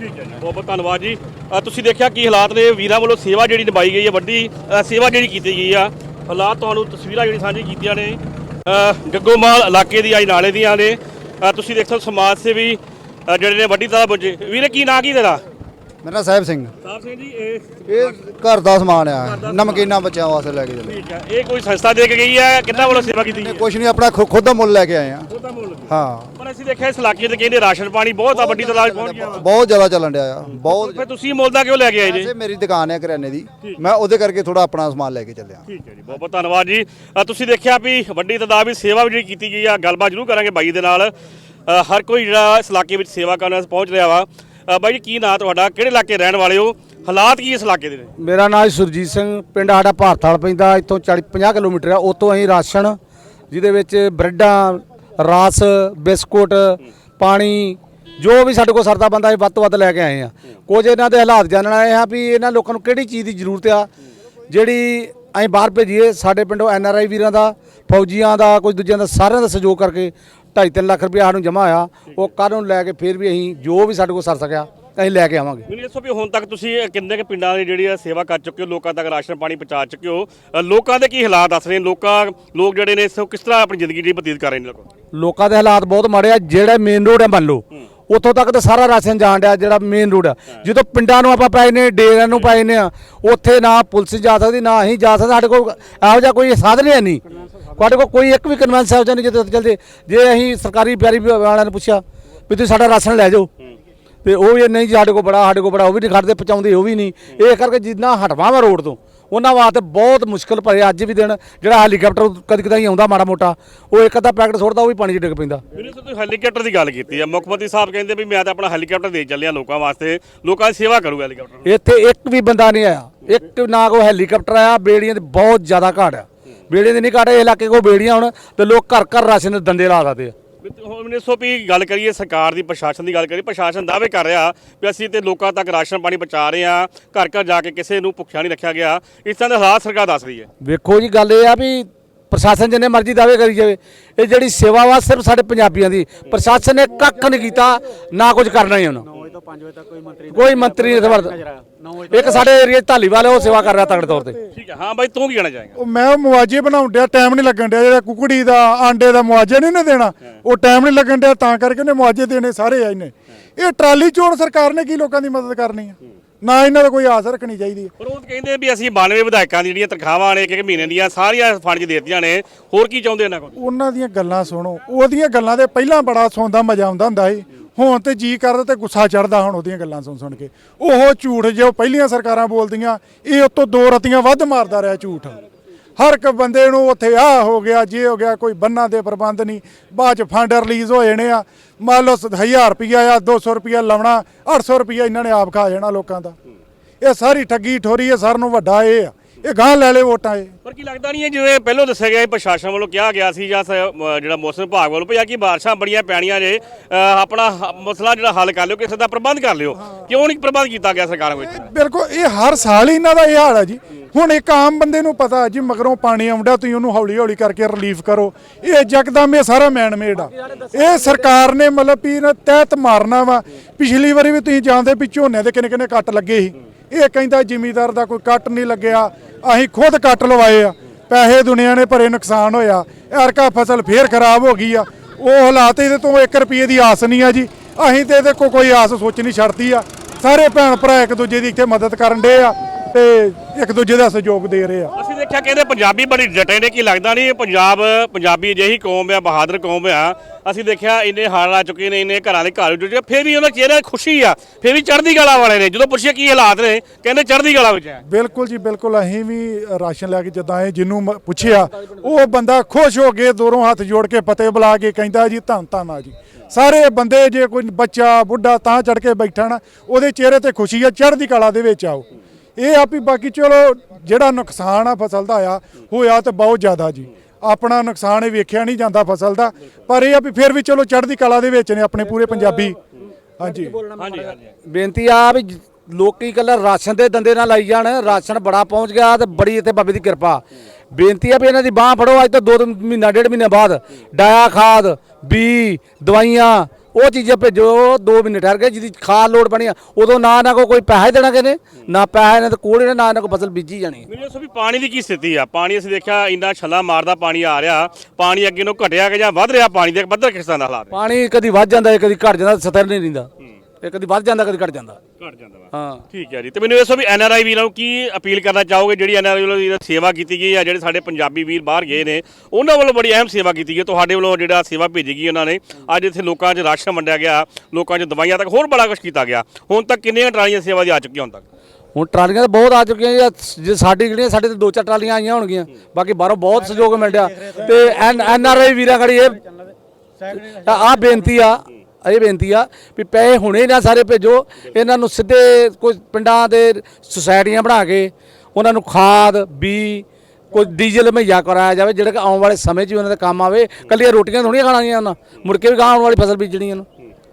ਠੀਕ ਹੈ ਜੀ ਬਹੁਤ ਬਹੁਤ ਧੰਨਵਾਦ ਜੀ। ਤੁਸੀਂ ਦੇਖਿਆ ਕੀ ਹਾਲਾਤ ਨੇ? ਵੀਰਾਂ ਵੱਲੋਂ ਸੇਵਾ ਜਿਹੜੀ ਨਿਭਾਈ ਗਈ ਹੈ ਵੱਡੀ ਸੇਵਾ ਜਿਹੜੀ ਕੀਤੀ ਗਈ ਆ। ਹਾਲਾਤ ਤੁਹਾਨੂੰ ਤਸਵੀਰਾਂ ਜਿਹੜੀ ਸਾਂਝੀ ਕੀਤੀਆਂ ਨੇ। ਗੱਗੋਮਾਲ ਇਲਾਕੇ ਦੀ ਆਈ ਨਾਲੇ ਦੀਆਂ ਨੇ। ਤੁਸੀਂ ਦੇਖ ਸਕਦੇ ਸਮਾਜ ਸੇਵੀ ਜਿਹੜੇ ਨੇ ਵੱਡੀ ਤਰ੍ਹਾਂ ਪੁੱਜੇ। ਵੀਰੇ, ਕੀ ਨਾਂ ਕੀ ਤੇਰਾ? ਮੇਰਾ ਸਾਹਿਬ ਸਿੰਘ। ਸਾਹਿਬ ਸਿੰਘ ਜੀ ਇਹ ਇਹ ਘਰ ਦਾ ਸਮਾਨ ਆ। ਨਮਕੀਨਾਂ ਬੱਚਿਆਂ ਵਾਸਤੇ ਲੈ ਕੇ ਚੱਲੇ। ਠੀਕ ਹੈ ਇਹ ਕੋਈ ਸੰਸਥਾ ਦੇ ਕੇ ਗਈ ਹੈ ਕਿੰਨਾ ਵੱਲੋਂ ਸੇਵਾ ਕੀਤੀ ਹੈ ਕੁਛ ਨਹੀਂ ਆਪਣਾ ਖੁ- ਖੁਦ ਦਾ ਮੁੱਲ ਲੈ ਕੇ ਆਏ ਆ। ਉਹਦਾ ਮੁੱਲ। ਹਾਂ। ਪਰ ਅਸੀਂ ਦੇਖਿਆ ਇਸ ਇਲਾਕੇ ਤੇ ਕਹਿੰਦੇ ਰਾਸ਼ਨ ਪਾਣੀ ਬਹੁਤ ਆ ਵੱਡੀ ਤਾਦਾਦ ਪਹੁੰਚ ਗਿਆ। ਬਹੁਤ ਜ਼ਿਆਦਾ ਚੱਲਣ ਡਿਆ ਆ। ਬਹੁਤ ਫਿਰ ਤੁਸੀਂ ਮੁੱਲ ਦਾ ਕਿਉਂ ਲੈ ਕੇ ਆਏ ਜੀ? ਵੈਸੇ ਮੇਰੀ ਦੁਕਾਨ ਹੈ ਕਰਿਆਨੇ ਦੀ। ਮੈਂ ਉਹਦੇ ਕਰਕੇ ਥੋੜਾ ਆਪਣਾ ਸਮਾਨ ਲੈ ਕੇ ਚੱਲਿਆ। ਠੀਕ ਹੈ ਜੀ ਬਹੁਤ ਬਹੁਤ ਧੰਨਵਾਦ ਜੀ। ਅ, ਤੁਸੀਂ ਦੇਖਿਆ ਵੀ ਵੱਡੀ ਤਾਦਾਦ ਵਿੱਚ ਸੇਵਾ ਵੀ ਜਿਹੜੀ ਕੀਤੀ ਗਈ ਆ ਗੱਲਬਾਤ ਜ਼ਰੂਰ ਕਰਾਂਗੇ ਬਾਈ ਦੇ ਨਾਲ। ਅ, ਹਰ ਕੋਈ ਜਿਹੜਾ ਇਸ ਇਲਾਕੇ ਵਿੱਚ ਸੇਵਾ ਕਰਨ ਵਾਸਤੇ ਪਹੁੰਚ ਰਿਹਾ ਵਾ। ਬਾਈ ਜੀ, ਕੀ ਨਾਂ ਤੁਹਾਡਾ? ਕਿਹੜੇ ਇਲਾਕੇ ਰਹਿਣ ਵਾਲੇ ਹੋ? ਹਾਲਾਤ ਕੀ ਇਸ ਇਲਾਕੇ ਦੇ ਨੇ? ਮੇਰਾ ਨਾਮ ਸੁਰਜੀਤ ਸਿੰਘ, ਪਿੰਡ ਸਾਡਾ ਭਾਰਤਾਲ ਪੈਂਦਾ, ਇੱਥੋਂ 40 50 ਕਿਲੋਮੀਟਰ ਆ ਉਤੋਂ ਅਸੀਂ ਰਾਸ਼ਨ, ਜਿਹਦੇ ਵਿੱਚ ਬ੍ਰੈਡਾਂ, ਰਸ, ਬਿਸਕੁਟ, ਪਾਣੀ, ਜੋ ਵੀ ਸਾਡੇ ਕੋਲ ਸਰਦਾ ਬੰਦਾ ਅਸੀਂ ਵੱਧ ਤੋਂ ਵੱਧ ਲੈ ਕੇ ਆਏ ਆ। ਕੁਝ ਇਹਨਾਂ ਦੇ ਹਾਲਾਤ ਜਾਣਨ ਆਏ ਆ ਵੀ ਇਹਨਾਂ ਲੋਕਾਂ ਨੂੰ ਕਿਹੜੀ ਚੀਜ਼ ਦੀ ਜ਼ਰੂਰਤ ਆ, ਜਿਹੜੀ ਅਸੀਂ ਬਾਹਰ ਭੇਜੀਏ, ਸਾਡੇ ਪਿੰਡੋਂ ਐਨ ਆਰ ਆਈ ਵੀਰਾਂ ਦਾ, ਫੌਜੀਆਂ ਦਾ ਕੁਝ ਦੂਜਿਆਂ ਦਾ ਸਾਰਿਆਂ ਦਾ ਸਹਿਯੋਗ ਕਰਕੇ 2.5 ਲੱਖ ਰੁਪਏ ਸਾਨੂੰ ਜਮ੍ਹਾਂ ਆਇਆ ਉਹ ਕੱਲ੍ਹ ਨੂੰ ਲੈ ਕੇ ਫਿਰ ਵੀ ਅਸੀਂ ਜੋ ਵੀ ਸਾਡੇ ਕੋਲ ਸਰ ਸਕਿਆ ਅਸੀਂ ਲੈ ਕੇ ਆਵਾਂਗੇ। ਮੈਨੂੰ ਦੱਸੋ ਵੀ ਹੁਣ ਤੱਕ ਤੁਸੀਂ ਕਿੰਨੇ ਕੁ ਪਿੰਡਾਂ ਦੀ ਜਿਹੜੀ ਆ ਸੇਵਾ ਕਰ ਚੁੱਕੇ ਹੋ ਲੋਕਾਂ ਤੱਕ ਰਾਸ਼ਨ ਪਾਣੀ ਪਹੁੰਚਾ ਚੁੱਕੇ ਹੋ ਅ, ਲੋਕਾਂ ਦੇ ਕੀ ਹਾਲਾਤ ਦੱਸ ਰਹੇ ਨੇ? ਲੋਕਾਂ ਲੋਕ ਜਿਹੜੇ ਨੇ ਸੋ ਕਿਸ ਤਰ੍ਹਾਂ ਆਪਣੀ ਜ਼ਿੰਦਗੀ ਦੀ ਬਤੀਤ ਕਰ ਰਹੇ ਨੇ ਲੋਕ ਲੋਕਾਂ ਦੇ ਹਾਲਾਤ ਬਹੁਤ ਮਾੜੇ ਆ ਜਿਹੜਾ ਮੇਨ ਰੋਡ ਹੈ ਮੰਨ ਲਓ ਉੱਥੋਂ ਤੱਕ ਤਾਂ ਸਾਰਾ ਰਾਸ਼ਨ ਜਾਣ ਡਿਆ ਜਿਹੜਾ ਮੇਨ ਰੋਡ ਆ। ਜਦੋਂ ਪਿੰਡਾਂ ਨੂੰ ਆਪਾਂ ਪਾਏ ਨੇ ਡੇਰਿਆਂ ਨੂੰ ਪਾਏ ਨੇ ਆ ਉੱਥੇ ਨਾ ਪੁਲਿਸ ਜਾ ਸਕਦੀ ਨਾ ਅਸੀਂ ਜਾ ਸਕਦੇ ਸਾਡੇ ਕੋਲ ਇਹੋ ਜਿਹਾ ਕੋਈ ਸਾਧਨ ਹੀ ਹੈ ਨਹੀਂ। ਸਾਡੇ ਕੋਲ ਕੋਈ ਇੱਕ ਵੀ ਕਨਵੈਂਸ ਇਹੋ ਜਿਹਾ ਨਹੀਂ ਜਿੱਥੇ ਚਲਦੇ ਜੇ ਅਸੀਂ ਸਰਕਾਰੀ ਪਿਆਰੀ ਵਾਲਿਆਂ ਨੂੰ ਪੁੱਛਿਆ ਵੀ ਤੁਸੀਂ ਸਾਡਾ ਰਾਸ਼ਨ ਲੈ ਜਾਓ ਤੇ ਉਹ ਵੀ ਨਹੀਂ ਜੀ ਸਾਡੇ ਕੋਲ ਬੜਾ ਸਾਡੇ ਕੋਲ ਬੜਾ ਉਹ ਵੀ ਨਹੀਂ ਖੜਦੇ ਪਹੁੰਚਾਉਂਦੇ ਉਹ ਵੀ ਨਹੀਂ। ਇਹ ਕਰਕੇ ਜਿੰਨਾ ਹਟਵਾ ਵਾ ਰੋਡ ਤੋਂ ਉਹਨਾਂ ਵਾਸਤੇ ਬਹੁਤ ਮੁਸ਼ਕਲ ਭਰੇ ਅੱਜ ਵੀ ਦਿਨ ਜਿਹੜਾ ਹੈਲੀਕਾਪਟਰ ਕਦੀ ਕਦਾਈ ਆਉਂਦਾ ਮਾੜਾ ਮੋਟਾ ਉਹ ਇੱਕ ਅੱਧਾ ਪੈਕਟ ਸੁੱਟਦਾ ਉਹ ਵੀ ਪਾਣੀ 'ਚ ਡਿੱਗ ਪੈਂਦਾ। ਮੈਨੂੰ ਤੁਸੀਂ ਹੈਲੀਕਾਪਟਰ ਦੀ ਗੱਲ ਕੀਤੀ ਹੈ ਮੁੱਖ ਮੰਤਰੀ ਸਾਹਿਬ ਕਹਿੰਦੇ ਵੀ ਮੈਂ ਤਾਂ ਆਪਣਾ ਹੈਲੀਕਾਪਟਰ ਦੇ ਚੱਲਿਆ ਲੋਕਾਂ ਵਾਸਤੇ ਲੋਕਾਂ ਦੀ ਸੇਵਾ ਕਰੂਗਾ ਹੈਲੀਕਾਪਟਰ ਇੱਥੇ ਇੱਕ ਵੀ ਬੰਦਾ ਨਹੀਂ ਆਇਆ। ਇੱਕ ਨਾ ਕੋਈ ਹੈਲੀਕਾਪਟਰ ਆਇਆ ਬੇੜੀਆਂ ਦੀ ਬਹੁਤ ਜ਼ਿਆਦਾ ਘਾਟ ਆ। ਬੇੜੀਆਂ ਦੀ ਨਹੀਂ ਘਾਟ ਇਹ ਇਲਾਕੇ ਕੋਲ ਬੇੜੀਆਂ ਹੁਣ ਤੇ ਲੋਕ ਘਰ ਘਰ ਰਾਸ਼ਨ ਦੇ ਦੰਦੇ ਲਾ ਸਕਦੇ ਆ। ਹੁਣ ਸੋ ਵੀ ਗੱਲ ਕਰੀਏ ਸਰਕਾਰ ਦੀ ਪ੍ਰਸ਼ਾਸਨ ਦੀ ਗੱਲ ਕਰੀਏ ਪ੍ਰਸ਼ਾਸਨ ਦਾਅਵੇ ਕਰ ਰਿਹਾ ਵੀ ਅਸੀਂ ਤੇ ਲੋਕਾਂ ਤੱਕ ਰਾਸ਼ਨ ਪਾਣੀ ਪਹੁੰਚਾ ਰਹੇ ਹਾਂ ਘਰ ਘਰ ਜਾ ਕੇ ਕਿਸੇ ਨੂੰ ਭੁੱਖਿਆ ਨਹੀਂ ਰੱਖਿਆ ਗਿਆ। ਇਸ ਤਰ੍ਹਾਂ ਦੇ ਹਾਲਾਤ ਸਰਕਾਰ ਦੱਸ ਰਹੀ ਹੈ। ਵੇਖੋ ਜੀ ਗੱਲ ਇਹ ਆ ਵੀ ਪ੍ਰਸ਼ਾਸਨ ਜਿੰਨੇ ਮਰਜ਼ੀ ਦਾਅਵੇ ਕਰੀ ਜਾਵੇ ਇਹ ਜਿਹੜੀ ਸੇਵਾ ਵਾ ਸਿਰਫ ਸਾਡੇ ਪੰਜਾਬੀਆਂ ਦੀ ਪ੍ਰਸ਼ਾਸਨ ਨੇ ਕੱਖ ਨਹੀਂ ਕੀਤਾ ਨਾ ਕੁਝ ਕਰਨਾ ਹੀ ਉਹਨਾਂ। ਕੋਈ ਮੰਤਰੀ ਨਹੀਂ ਸਵਰਦ ਇੱਕ ਸਾਡੇ ਏਰੀਆ ਢਾਲੀਵਾਲ ਹੈ ਉਹ ਸੇਵਾ ਕਰ ਰਿਹਾ ਤਗੜੇ ਤੌਰ ਤੇ। ਠੀਕ ਹੈ ਹਾਂ ਬਾਈ ਤੂੰ ਕੀ ਕਹਿਣਾ ਚਾਹੇਗਾ? ਉਹ ਮੈਂ ਮੁਆਵਜ਼ੇ ਬਣਾਉਣ ਡਿਆ ਟਾਈਮ ਨਹੀਂ ਲੱਗਣ ਡਿਆ ਜਿਹੜਾ ਕੁਕੜੀ ਦਾ ਆਂਡੇ ਦਾ ਮੁਆਵਜ਼ਾ ਨਹੀਂ ਨਾ ਦੇਣਾ ਉਹ ਟਾਈਮ ਨਹੀਂ ਲੱਗਣ ਡਿਆ ਤਾਂ ਕਰਕੇ ਉਹਨੇ ਮੁਆਵਜ਼ੇ ਦੇਣੇ ਸਾਰੇ ਆਏ ਨੇ। ਇਹ ਟਰਾਲੀ ਚੋਣ ਸਰਕਾਰ ਨੇ ਕੀ ਲੋਕਾਂ ਦੀ ਮਦਦ ਕਰਨੀ ਆ? ਨਾ ਇਹਨਾਂ ਦਾ ਕੋਈ ਆਸ ਰੱਖਣੀ ਚਾਹੀਦੀ ਹੈ ਪਰ ਉਹ ਕਹਿੰਦੇ ਵੀ ਅਸੀਂ 92 ਵਿਧਾਇਕਾਂ ਦੀ ਜਿਹੜੀਆਂ ਤਨਖਾਹਾਂ ਨੇ ਇੱਕ ਇੱਕ ਮਹੀਨੇ ਦੀਆਂ ਸਾਰੀਆਂ ਫੰਡ 'ਚ ਦੇ ਦਿੱਤੀਆਂ ਨੇ ਹੋਰ ਕੀ ਚਾਹੁੰਦੇ ਇਹਨਾਂ ਕੋਲ? ਉਹਨਾਂ ਦੀਆਂ ਗੱਲਾਂ ਸੁਣੋ ਉਹਦੀਆਂ ਗੱਲਾਂ ਦੇ ਪਹਿਲਾਂ ਬੜਾ ਸੁਣਦਾ ਮਜ਼ਾ ਆਉਂਦਾ ਹੁੰਦਾ ਸੀ। ਹੁਣ ਤੇ ਜੀ ਕਰਦਾ ਤੇ ਗੁੱਸਾ ਚੜਦਾ ਹੁਣ ਉਹਦੀਆਂ ਗੱਲਾਂ ਸੁਣ ਸੁਣ ਕੇ। ਉਹ ਝੂਠ ਜੋ ਪਹਿਲੀਆਂ ਸਰਕਾਰਾਂ ਬੋਲਦੀਆਂ, ਇਹ ਉਤੋਂ ਦੋ ਰਤੀਆਂ ਵੱਧ ਮਾਰਦਾ ਰਿਹਾ ਝੂਠ। ਹਰ ਇੱਕ ਬੰਦੇ ਨੂੰ ਉੱਥੇ ਆ ਹੋ ਗਿਆ, ਜੇ ਹੋ ਗਿਆ, ਕੋਈ ਬੰਨਾਂ ਦੇ ਪ੍ਰਬੰਧ ਨਹੀਂ। ਬਾਅਦ ਚ ਫੰਡ ਰਿਲੀਜ਼ ਹੋ ਜਾਣੇ ਆ। ਮੰਨ ਲਓ 1000 ਰੁਪਿਆ ਆ 200 ਰੁਪਿਆ ਲਾਉਣਾ 800 ਰੁਪਿਆ ਇਹਨਾਂ ਨੇ ਆਪ ਖਾ ਜਾਣਾ ਲੋਕਾਂ ਦਾ। ਇਹ ਸਾਰੀ ਠੱਗੀ ਠੋਰੀ ਹੈ ਸਰ ਨੂੰ ਵੱਡਾ ਇਹ ਆ। ਇਹ ਗਾਂ ਲੈ ਲੈ ਵੋਟਾਂ ਇਹ। ਪਰ ਕੀ ਲੱਗਦਾ ਨਹੀਂ ਹੈ ਜਿਵੇਂ ਪਹਿਲਾਂ ਦੱਸਿਆ ਗਿਆ ਸੀ ਪ੍ਰਸ਼ਾਸਨ ਵੱਲੋਂ ਕਿਹਾ ਗਿਆ ਸੀ ਜਾਂ ਸ- ਜਿਹੜਾ ਮੌਸਮ ਵਿਭਾਗ ਵੱਲੋਂ ਭਈ ਆ ਕਿ ਬਾਰਿਸ਼ਾਂ ਬੜੀਆਂ ਪੈਣੀਆਂ ਜੇ ਅ, ਆਪਣਾ ਹ- ਮਸਲਾ ਜਿਹੜਾ ਹੱਲ ਕਰ ਲਿਓ ਕਿਸੇ ਦਾ ਪ੍ਰਬੰਧ ਕਰ ਲਿਓ। ਕਿਉਂ ਨਹੀਂ ਪ੍ਰਬੰਧ ਕੀਤਾ ਗਿਆ ਸਰਕਾਰ ਵੱਲੋਂ ਬਿਲਕੁਲ ਇਹ ਹਰ ਸਾਲ ਹੀ ਇਹਨਾਂ ਦਾ ਇਹ ਹਾਲ ਹੈ ਜੀ। ਹੁਣ ਇੱਕ ਆਮ ਬੰਦੇ ਨੂੰ ਪਤਾ ਜੀ ਮਗਰੋਂ ਪਾਣੀ ਆਉਂਦਾ ਤੁਸੀਂ ਉਹਨੂੰ ਹੌਲੀ ਹੌਲੀ ਕਰਕੇ ਰਿਲੀਫ ਕਰੋ। ਇਹ ਜਕਦਮ ਇਹ ਸਾਰਾ ਮੈਨ ਮੇਡ ਆ। ਇਹ ਸਰਕਾਰ ਨੇ ਮਤਲਬ ਵੀ ਇਹਨਾਂ ਤਹਿਤ ਮਾਰਨਾ ਵਾ। ਪਿਛਲੀ ਵਾਰੀ ਵੀ ਤੁਸੀਂ ਜਾਣਦੇ ਵੀ ਝੋਨੇ ਦੇ ਕਿੰਨੇ ਕਿੰਨੇ ਕੱਟ ਲੱਗੇ ਸੀ। ਇਹ ਕਹਿੰਦਾ ਜ਼ਿਮੀਦਾਰ ਦਾ ਕੋਈ ਕੱਟ ਨਹੀਂ ਲੱਗਿਆ, ਅਸੀਂ ਖੁਦ ਕੱਟ ਲਵਾਏ ਆ, ਪੈਸੇ ਦੁਨੀਆ ਨੇ ਭਰੇ ਨੁਕਸਾਨ ਹੋਇਆ, ਐਰਕਾ ਫਸਲ ਫੇਰ ਖਰਾਬ ਹੋ ਗਈ ਆ, ਉਹ ਹਾਲਾਤ ਇਹਦੇ ਤੋਂ 1 ਰੁਪਏ ਦੀ ਆਸ ਨਹੀਂ ਆ ਜੀ, ਅਸੀਂ ਤੇ ਇਹਦੇ ਕੋ ਕੋਈ ਆਸ ਸੋਚਣੀ ਛੱਡਤੀ ਆ, ਸਾਰੇ ਭੈਣ ਭਰਾ ਇੱਕ ਦੂਜੇ ਦੀ ਇੱਥੇ ਮਦਦ ਕਰਨ ਡੇ ਆ ਤੇ ਇੱਕ ਦੂਜੇ ਦਾ ਸਹਿਯੋਗ ਦੇ ਰਹੇ ਆ। ਅਸੀਂ ਦੇਖਿਆ ਕਹਿੰਦੇ ਪੰਜਾਬੀ ਬੜੀ ਡਟੇ ਨੇ ਕੀ ਲੱਗਦਾ ਨਹੀਂ ਪੰਜਾਬ ਪੰਜਾਬੀ ਅਜਿਹੀ ਕੌਮ ਆ ਬਹਾਦਰ ਕੌਮ ਆ। ਅਸੀਂ ਦੇਖਿਆ ਇੰਨੇ ਹਾਰ ਆ ਚੁੱਕੇ ਨੇ ਇੰਨੇ ਘਰਾਂ ਦੇ ਘਰ ਜੁੜ ਫਿਰ ਵੀ ਉਹਨਾਂ ਚਿਹਰੇ ਖੁਸ਼ੀ ਆ ਫਿਰ ਵੀ ਚੜ੍ਹਦੀ ਕਲਾ ਵਾਲੇ ਨੇ। ਜਦੋਂ ਪੁੱਛਿਆ ਕੀ ਹਾਲਾਤ ਨੇ ਕਹਿੰਦੇ ਚੜ੍ਹਦੀ ਕਲਾ ਵਿੱਚ ਹੈ ਬਿਲਕੁਲ ਜੀ ਬਿਲਕੁਲ ਅਸੀਂ ਵੀ ਰਾਸ਼ਨ ਲੈ ਕੇ ਜਦਾਂ ਇਹ ਜਿਹਨੂੰ ਪੁੱਛਿਆ ਉਹ ਬੰਦਾ ਖੁਸ਼ ਹੋ ਕੇ ਦੋਰੋਂ ਹੱਥ ਜੋੜ ਕੇ ਫਤਿਹ ਬੁਲਾ ਕੇ ਕਹਿੰਦਾ ਜੀ ਧੰਨ ਧੰਨ ਆ ਜੀ। ਸਾਰੇ ਬੰਦੇ ਜੇ ਕੋਈ ਬੱਚਾ ਬੁੱਢਾ ਤਾਂ ਚੜ ਕੇ ਬੈਠਾ ਨਾ ਉਹਦੇ ਚਿਹਰੇ ਤੇ ਖੁਸ਼ੀ ਆ ਚੜ੍ਹਦੀ ਕਲਾ ਦੇ ਵਿੱਚ ਆਓ। ਇਹ ਆ ਵੀ ਬਾਕੀ ਚਲੋ ਜਿਹੜਾ ਨੁਕਸਾਨ ਆ ਫਸਲ ਦਾ ਆ, ਹੋਇਆ ਤੇ ਬਹੁਤ ਜ਼ਿਆਦਾ ਜੀ। ਆਪਣਾ ਨੁਕਸਾਨ ਇਹ ਵੇਖਿਆ ਨਹੀਂ ਜਾਂਦਾ ਫਸਲ ਦਾ, ਪਰ ਇਹ ਆ ਵੀ ਫਿਰ ਵੀ ਚਲੋ ਚੜ੍ਹਦੀ ਕਲਾ ਦੇ ਵਿੱਚ ਨੇ ਆਪਣੇ ਪੂਰੇ ਪੰਜਾਬੀ। ਹਾਂਜੀ। ਹਾਂਜੀ ਬੇਨਤੀ ਆ ਵੀ ਜ- ਲੋਕੀ ਕੱਲਾ ਰਾਸ਼ਨ ਦੇ ਦੰਦੇ ਨਾਲ ਲਾਈ ਜਾਣ, ਰਾਸ਼ਨ ਬੜਾ ਪਹੁੰਚ ਗਿਆ ਤੇ ਬੜੀ ਇੱਥੇ ਬਾਬੇ ਦੀ ਕਿਰਪਾ। ਬੇਨਤੀ ਆ ਵੀ ਇਹਨਾਂ ਦੀ ਬਾਹ ਫੜੋ, ਅੱਜ ਤੋਂ ਦੋ ਤਿੰਨ ਮਹੀਨਾ, ਡੇਢ ਮਹੀਨੇ ਬਾਅਦ। ਡਾਇਆ ਖਾਦ, ਬੀ, ਦਵਾਈਆਂ ਉਹ ਚੀਜ਼ਾਂ ਭੇਜੋ 2 ਮਹੀਨੇ ਠਹਿਰ ਗਏ ਜਿਹਦੀ ਖਾਦ ਲੋੜ ਪਣੀ ਆ ਉਦੋਂ ਨਾ ਨਾ ਕੋਈ ਪੈਸਾ ਦੇਣਾ ਕਿਨੇ ਨਾ ਪੈਸਾ ਇਹਨਾਂ ਕੋਲ ਹੀ ਨਾ ਨਾ ਇਹਨਾਂ ਕੋ ਫਸਲ ਬੀਜੀ ਜਾਣੀ। ਮੈਨੂੰ ਦੱਸੋ ਵੀ ਪਾਣੀ ਦੀ ਕੀ ਸਥਿਤੀ ਆ? ਪਾਣੀ ਅਸੀਂ ਦੇਖਿਆ ਇੰਨਾ ਛੱਲਾ ਮਾਰਦਾ ਪਾਣੀ ਆ ਰਿਹਾ ਪਾਣੀ ਅੱਗੇ ਨੂੰ ਘਟਿਆ ਕਿ ਜਾਂ ਵੱਧ ਰਿਹਾ? ਪਾਣੀ ਦੇ ਪੱਧਰ ਕਿਸ ਤਰ੍ਹਾਂ ਦਾ ਹਾਲਾਤ ਪਾਣੀ ਕਦੀ ਵੱਧ ਜਾਂਦਾ ਕਦੀ ਘਟ ਜਾਂਦਾ ਸਤਰ ਨਹੀਂ ਰਹਿੰਦਾ। ਇਹ ਕਦੀ ਵੱਧ ਜਾਂਦਾ ਕਦੀ ਘਟ ਜਾਂਦਾ। ਘਟ ਜਾਂਦਾ ਵਾ। ਹਾਂ। ਠੀਕ ਹੈ ਜੀ। ਤੇ ਮੈਨੂੰ ਇਹ ਦੱਸੋ ਵੀ ਐਨ ਆਰ ਆਈ ਵੀਰਾਂ ਨੂੰ ਕੀ ਅਪੀਲ ਕਰਨਾ ਚਾਹੋਗੇ? ਜਿਹੜੀ ਐਨ ਆਰ ਆਈ ਵੱਲੋਂ ਸੇਵਾ ਕੀਤੀ ਗਈ ਆ ਜਿਹੜੇ ਸਾਡੇ ਪੰਜਾਬੀ ਵੀਰ ਬਾਹਰ ਗਏ ਨੇ ਉਹਨਾਂ ਵੱਲੋਂ ਬੜੀ ਅਹਿਮ ਸੇਵਾ ਕੀਤੀ ਗਈ ਤੁਹਾਡੇ ਵੱਲੋਂ ਜਿਹੜਾ ਸੇਵਾ ਭੇਜੀ ਗਈ ਉਹਨਾਂ ਨੇ। ਅੱਜ ਇੱਥੇ ਲੋਕਾਂ 'ਚ ਰਾਸ਼ਨ ਵੰਡਿਆ ਗਿਆ ਲੋਕਾਂ 'ਚ ਦਵਾਈਆਂ ਤੱਕ ਹੋਰ ਬੜਾ ਕੁਝ ਕੀਤਾ ਗਿਆ। ਹੁਣ ਤੱਕ ਕਿੰਨੀਆਂ ਟਰਾਲੀਆਂ ਸੇਵਾ ਦੀ ਆ ਚੁੱਕੀਆਂ ਹੁਣ ਤੱਕ? ਹੁਣ ਟਰਾਲੀਆਂ ਤਾਂ ਬਹੁਤ ਆ ਚੁੱਕੀਆਂ ਜੀ। ਜੇ ਸਾਡੀ ਜਿਹੜੀਆਂ ਸਾਡੇ ਤੇ ਦੋ ਚਾਰ ਟਰਾਲੀਆਂ ਆਈਆਂ ਹੋਣਗੀਆਂ। ਬਾਕੀ ਬਾਹਰੋਂ ਬਹੁਤ ਸਹਿਯੋਗ ਮਿਲ ਰਿਹਾ। ਤੇ ਐਨ ਆਰ ਆਈ ਵੀਰਾਂ ਕੜੀ ਇਹ ਆ ਬੇਨਤੀ ਆ। ਇਹ ਬੇਨਤੀ ਆ ਵੀ ਪੈਸੇ ਹੁਣੇ ਨਾ ਸਾਰੇ ਭੇਜੋ। ਇਹਨਾਂ ਨੂੰ ਸਿੱਧੇ ਕੋਈ ਪਿੰਡਾਂ ਦੇ ਸੁਸਾਇਟੀਆਂ ਬਣਾ ਕੇ ਉਹਨਾਂ ਨੂੰ ਖਾਦ ਬੀ ਕੋਈ ਡੀਜ਼ਲ ਮੁਹੱਈਆ ਕਰਾਇਆ ਜਾਵੇ ਜਿਹੜਾ ਕਿ ਆਉਣ ਵਾਲੇ ਸਮੇਂ 'ਚ ਵੀ ਉਹਨਾਂ ਦੇ ਕੰਮ ਆਵੇ। ਕੱਲੀਆਂ ਰੋਟੀਆਂ ਥੋੜੀਆਂ ਖਾਣੀਆਂ ਉਹਨਾਂ। ਮੁੜ ਕੇ ਵੀ ਗਾਂ ਆਉਣ ਵਾਲੀ ਫਸਲ ਬੀਜਣੀ ਉਹਨਾਂ।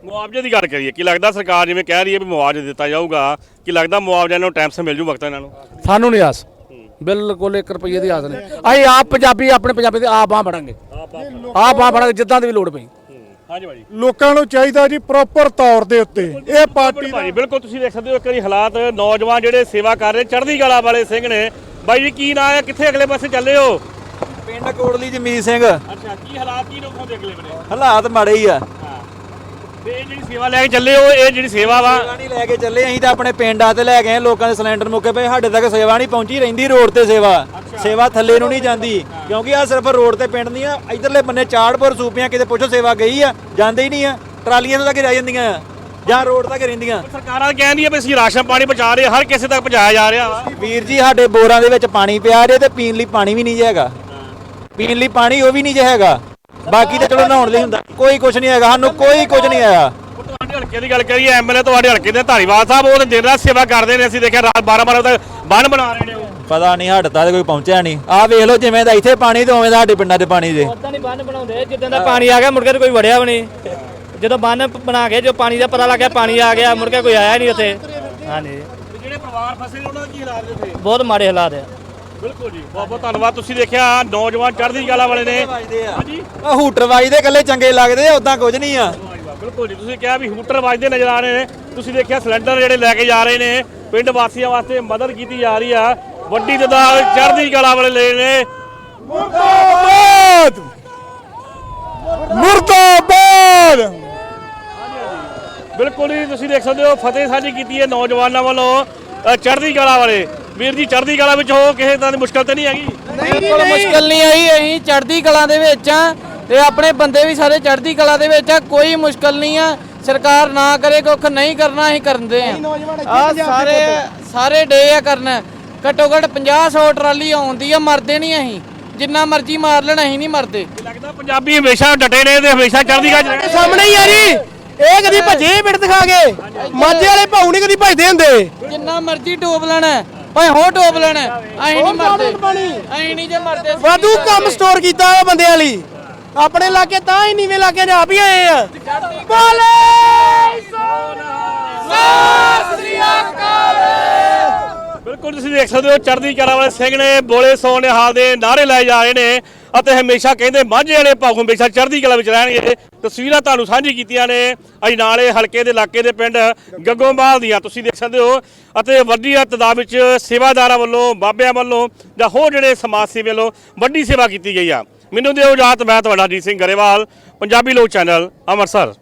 ਮੁਆਵਜ਼ੇ ਦੀ ਗੱਲ ਕਰੀਏ ਕੀ ਲੱਗਦਾ ਸਰਕਾਰ ਜਿਵੇਂ ਕਹਿ ਰਹੀ ਹੈ ਵੀ ਮੁਆਵਜ਼ਾ ਦਿੱਤਾ ਜਾਊਗਾ? ਕੀ ਲੱਗਦਾ ਮੁਆਵਜ਼ਾ ਇਹਨਾਂ ਨੂੰ ਟਾਈਮ ਸਿਰ ਮਿਲ ਜੂ ਵਕਤ ਇਹਨਾਂ ਨੂੰ ਸਾਨੂੰ ਨਹੀਂ ਆਸ। ਬਿਲਕੁਲ 1 ਰੁਪਏ ਦੀ ਆਸ ਨਹੀਂ। ਅਸੀਂ ਆਪ ਪੰਜਾਬੀ ਆਪਣੇ ਪੰਜਾਬੀ ਦੇ ਆਪ ਬਾਂਹ ਫੜਾਂਗੇ ਆਪ ਬਾਂਹ ਫੜਾਂਗੇ ਜਿੱਦਾਂ ਦੀ ਵੀ ਲੋੜ ਪਈ। ਹਾਂਜੀ ਭਾਜੀ। ਲੋਕਾਂ ਨੂੰ ਚਾਹੀਦਾ ਜੀ ਪ੍ਰੋਪਰ ਤੌਰ ਦੇ ਉੱਤੇ। ਇਹ ਪਾਰਟੀ ਭਾਜੀ ਬਿਲਕੁਲ ਤੁਸੀਂ ਦੇਖ ਸਕਦੇ ਹੋ ਇੱਕ ਵਾਰੀ ਹਾਲਾਤ ਨੌਜਵਾਨ ਜਿਹੜੇ ਸੇਵਾ ਕਰ ਰਹੇ ਚੜ੍ਹਦੀ ਕਲਾ ਵਾਲੇ ਸਿੰਘ ਨੇ। ਬਾਈ ਜੀ ਕੀ ਨਾਂ ਹੈ? ਕਿੱਥੇ ਅਗਲੇ ਪਾਸੇ ਚੱਲੇ ਹੋ? ਪਿੰਡ ਕੋਟਲੀ ਜਮੀਤ ਸਿੰਘ। ਅੱਛਾ ਕੀ ਹਾਲਾਤ ਕੀ ਲੋਕਾਂ ਦੇ ਅਗਲੇ ਬਣੇ ਹਾਲਾਤ ਮਾੜੇ ਹੀ ਆ। ਤੇ ਇਹ ਜਿਹੜੀ ਸੇਵਾ ਲੈ ਕੇ ਚੱਲੇ ਹੋ ਇਹ ਜਿਹੜੀ ਸੇਵਾ ਵਾ। ਸੇਵਾ ਨਹੀਂ ਲੈ ਕੇ ਚੱਲੇ ਅਸੀਂ ਤਾਂ ਆਪਣੇ ਪਿੰਡਾਂ ਤੇ ਲੈ ਗਏ ਲੋਕਾਂ ਦੇ ਸਿਲੰਡਰ ਮੁੱਕੇ ਪਏ ਸਾਡੇ ਤੱਕ ਸੇਵਾ ਨਹੀਂ ਪਹੁੰਚੀ ਰਹਿੰਦੀ ਰੋਡ ਤੇ ਸੇਵਾ। ਸੇਵਾ ਥੱਲੇ ਨੂੰ ਨਹੀਂ ਜਾਂਦੀ ਕਿਉਂਕਿ ਆ ਸਿਰਫ ਰੋਡ ਤੇ ਪਿੰਡ ਦੀਆਂ ਇਧਰਲੇ ਬੰਨੇ ਚਾੜਪੁਰ ਸੂਪੀਆਂ ਕਿਤੇ ਪੁੱਛੋ ਸੇਵਾ ਗਈ ਆ ਜਾਂਦੇ ਹੀ ਨਹੀਂ ਆ ਟਰਾਲੀਆਂ ਤੋਂ ਤੱਕ ਰਹਿ ਜਾਂਦੀਆਂ ਆ ਜਾਂ ਰੋਡ ਤੱਕ ਰਹਿੰਦੀਆਂ। ਸਰਕਾਰਾਂ ਕਹਿੰਦੀਆਂ ਵੀ ਅਸੀਂ ਰਾਸ਼ਨ ਪਾਣੀ ਪਹੁੰਚਾ ਰਹੇ ਹਰ ਕਿਸੇ ਤੱਕ ਪਹੁੰਚਾਇਆ ਜਾ ਰਿਹਾ ਵਾ। ਵੀਰ ਜੀ ਸਾਡੇ ਬੋਰਾਂ ਦੇ ਵਿੱਚ ਪਾਣੀ ਪਿਆ ਰਿਹਾ ਤੇ ਪੀਣ ਲਈ ਪਾਣੀ ਵੀ ਨਹੀਂ ਹੈਗਾ। ਪੀਣ ਲਈ ਪਾਣੀ ਉਹ ਵੀ ਨਹੀਂ ਜੇ ਹੈਗਾ। ਬਾਕੀ ਤਾਂ ਚਲੋ ਨਹਾਉਣ ਲਈ ਹੁੰਦਾ। ਕੋਈ ਕੁਝ ਨਹੀਂ ਹੈਗਾ ਸਾਨੂੰ ਕੋਈ ਕੁਝ ਨਹੀਂ ਆਇਆ ਤੁਹਾਡੇ ਹਲਕੇ ਦੀ ਗੱਲ ਕਰੀਏ ਐਮਐਲਏ ਤੁਹਾਡੇ ਹਲਕੇ ਦੇ ਧਾਰੀਵਾਲ ਸਾਹਿਬ ਉਹ ਦਿਨ ਰਾਤ ਸੇਵਾ ਕਰਦੇ ਨੇ ਅਸੀਂ ਦੇਖਿਆ ਰਾਤ 12 12 ਵਜੇ ਤੱਕ ਬੰਨ ਬਣਾ ਰਹੇ ਨੇ ਉਹ। ਪਤਾ ਨਹੀਂ ਹਟਦਾ ਤੇ ਕੋਈ ਪਹੁੰਚਿਆ ਨਹੀਂ। ਆਹ ਵੇਖ ਲਓ ਜਿਵੇਂ ਦਾ ਇੱਥੇ ਪਾਣੀ ਤੇ ਉਵੇਂ ਦਾ ਸਾਡੇ ਪਿੰਡਾਂ 'ਚ ਪਾਣੀ ਜੇ ਉਦਾਂ ਨਹੀਂ ਬੰਨ ਬਣਾਉਂਦੇ ਜਿੱਦਾਂ ਦਾ ਪਾਣੀ ਆ ਗਿਆ ਮੁੜ ਕੇ ਤਾਂ ਕੋਈ ਵੜਿਆ ਵੀ ਨਹੀਂ। ਜਦੋਂ ਬੰਨ ਬਣਾ ਕੇ ਜੋ ਪਾਣੀ ਦਾ ਪਤਾ ਲੱਗਿਆ ਪਾਣੀ ਆ ਗਿਆ ਮੁੜ ਕੇ ਕੋਈ ਆਇਆ ਨਹੀਂ ਉੱਥੇ। ਹਾਂਜੀ ਜਿਹੜੇ ਪਰਿਵਾਰ ਫਸੇ ਨੇ ਉਹਨਾਂ ਦਾ ਕੀ ਹਾਲਾਤ ਨੇ ਬਹੁਤ ਮਾੜੇ ਹਾਲਾਤ ਆ। ਬਿਲਕੁਲ ਜੀ ਬਹੁਤ ਬਹੁਤ ਧੰਨਵਾਦ। ਤੁਸੀਂ ਦੇਖਿਆ ਨੌਜਵਾਨ ਚੜ੍ਹਦੀ ਕਲਾ ਵਾਲੇ ਨੇ। ਹਾਂਜੀ। ਆ ਹੂਟਰ ਵੱਜਦੇ ਇਕੱਲੇ ਚੰਗੇ ਲੱਗਦੇ ਆ ਉਦਾਂ ਕੁਝ ਨਹੀਂ ਆ। ਬਿਲਕੁਲ ਜੀ। ਤੁਸੀਂ ਕਿਹਾ ਵੀ ਹੂਟਰ ਵੱਜਦੇ ਨਜ਼ਰ ਆ ਰਹੇ ਨੇ। ਤੁਸੀਂ ਦੇਖਿਆ ਸਿਲੰਡਰ ਜਿਹੜੇ ਲੈ ਕੇ ਜਾ ਰਹੇ ਨੇ ਪਿੰਡ ਵਾਸੀਆਂ ਵਾਸਤੇ ਮਦਦ ਕੀਤੀ ਜਾ ਰਹੀ ਆ। ਵੱਡੀ ਤਦਾਦ ਚੜ੍ਹਦੀ ਕਲਾ ਵਾਲੇ ਲੈ ਨੇ। ਮੁਰਦਾਬਾਦ! ਮੁਰਦਾਬਾਦ! ਬਿਲਕੁਲ ਹੀ ਤੁਸੀਂ ਦੇਖ ਸਕਦੇ ਹੋ ਫਤਿਹ ਸਾਂਝੀ ਕੀਤੀ ਹੈ ਨੌਜਵਾਨਾਂ ਵੱਲੋਂ ਚੜ੍ਹਦੀ ਕਲਾ ਵਾਲੇ। ਵੀਰ ਜੀ ਚੜ੍ਹਦੀ ਕਲਾ ਵਿੱਚ ਹੋ ਕਿਸੇ ਤਰ੍ਹਾਂ ਦੀ ਮੁਸ਼ਕਲ ਤੇ ਨਹੀਂ ਹੈਗੀ? ਬਿਲਕੁਲ ਮੁਸ਼ਕਲ ਨਹੀਂ ਆਈ ਅਸੀਂ ਚੜ੍ਹਦੀ ਕਲਾ ਦੇ ਵਿੱਚ ਆ ਤੇ ਆਪਣੇ ਬੰਦੇ ਵੀ ਸਾਰੇ ਚੜ੍ਹਦੀ ਕਲਾ ਦੇ ਵਿੱਚ ਆ ਕੋਈ ਮੁਸ਼ਕਲ ਨਹੀਂ ਆ। ਸਰਕਾਰ ਨਾ ਕਰੇ ਕੁੱਖ ਨਹੀਂ ਕਰਨਾ ਅਸੀਂ ਕਰਦੇ ਆ ਆ ਸਾਰੇ ਸਾਰੇ ਡੇ ਆ ਕਰਨ। ਘੱਟੋ ਘੱਟ 50 100 ਟਰਾਲੀ ਆਉਂਦੀ ਆ ਮਰਦੇ ਨਹੀਂ ਅਸੀਂ। ਜਿੰਨਾ ਮਰਜ਼ੀ ਮਾਰ ਲੈਣ ਅਸੀਂ ਨਹੀਂ ਮਰਦੇ। ਲੱਗਦਾ ਪੰਜਾਬੀ ਹਮੇਸ਼ਾ ਡਟੇ ਨੇ ਤੇ ਹਮੇਸ਼ਾ ਚੜ੍ਹਦੀ ਕਲਾ 'ਚ ਰਹਿਣਗੇ ਸਾਹਮਣੇ ਹੀ ਆ ਜੀ। ਇਹ ਕਦੀ ਭੱਜੇ ਮਿੰਟ ਦਿਖਾ ਕੇ। ਮਾਝੇ ਵਾਲੇ ਭਾਉ ਨਹੀਂ ਕਦੀ ਭੱਜਦੇ ਹੁੰਦੇ। ਜਿੰਨਾ ਮਰਜ਼ੀ ਡੋਬ ਲੈਣਾ। ਭਾਵੇਂ ਹੋ ਡੋਬ ਲੈਣਾ। ਅਸੀਂ ਨਹੀਂ ਮਰਦੇ। ਅਸੀਂ ਨਹੀਂ ਜੇ ਮਰਦੇ ਵਾਧੂ ਕੰਮ ਸਟੋਰ ਕੀਤਾ ਵਾ ਬੰਦਿਆਂ ਲਈ। ਆਪਣੇ ਇਲਾਕੇ ਤਾਂ ਹੀ ਨੀਵੇਂ ਇਲਾਕੇ 'ਚ ਆਪ ਹੀ ਆਏ ਆ। ਬੋਲੇ! ਬਿਲਕੁਲ ਤੁਸੀਂ ਦੇਖ ਸਕਦੇ ਹੋ ਚੜ੍ਹਦੀ ਕਲਾ ਵਾਲੇ ਸਿੰਘ ਨੇ ਬੋਲੇ ਸੋ ਨਿਹਾਲ ਦੇ ਨਾਰੇ ਲਾਏ ਜਾ ਰਹੇ ਨੇ। ਅਤੇ ਹਮੇਸ਼ਾ ਕਹਿੰਦੇ ਮਾਝੇ ਵਾਲੇ ਭਾਉ ਹਮੇਸ਼ਾ ਚੜ੍ਹਦੀ ਕਲਾ ਵਿੱਚ ਰਹਿਣਗੇ। ਤਸਵੀਰਾਂ ਤੁਹਾਨੂੰ ਸਾਂਝੀ ਕੀਤੀਆਂ ਨੇ ਅੱਜ ਨਾਲੇ ਹਲਕੇ ਦੇ ਇਲਾਕੇ ਦੇ ਪਿੰਡ ਗੱਗੋਮਾਲ ਦੀਆਂ। ਤੁਸੀਂ ਦੇਖ ਸਕਦੇ ਹੋ ਅਤੇ ਵੱਡੀ ਤਦਾਦ ਵਿੱਚ ਸੇਵਾਦਾਰਾਂ ਵੱਲੋਂ, ਬਾਬਿਆਂ ਵੱਲੋਂ ਜਾਂ ਹੋਰ ਜਿਹੜੇ ਸਮਾਜ ਸੇਵੀ ਵੱਲੋਂ ਵੱਡੀ ਸੇਵਾ ਕੀਤੀ ਗਈ ਆ। ਮੈਨੂੰ ਦਿਓ ਇਜਾਜ਼ਤ, ਮੈਂ ਤੁਹਾਡਾ ਅਜੀਤ ਸਿੰਘ ਗਰੇਵਾਲ, ਪੰਜਾਬੀ ਲੋਕ ਚੈਨਲ, ਅੰਮ੍ਰਿਤਸਰ।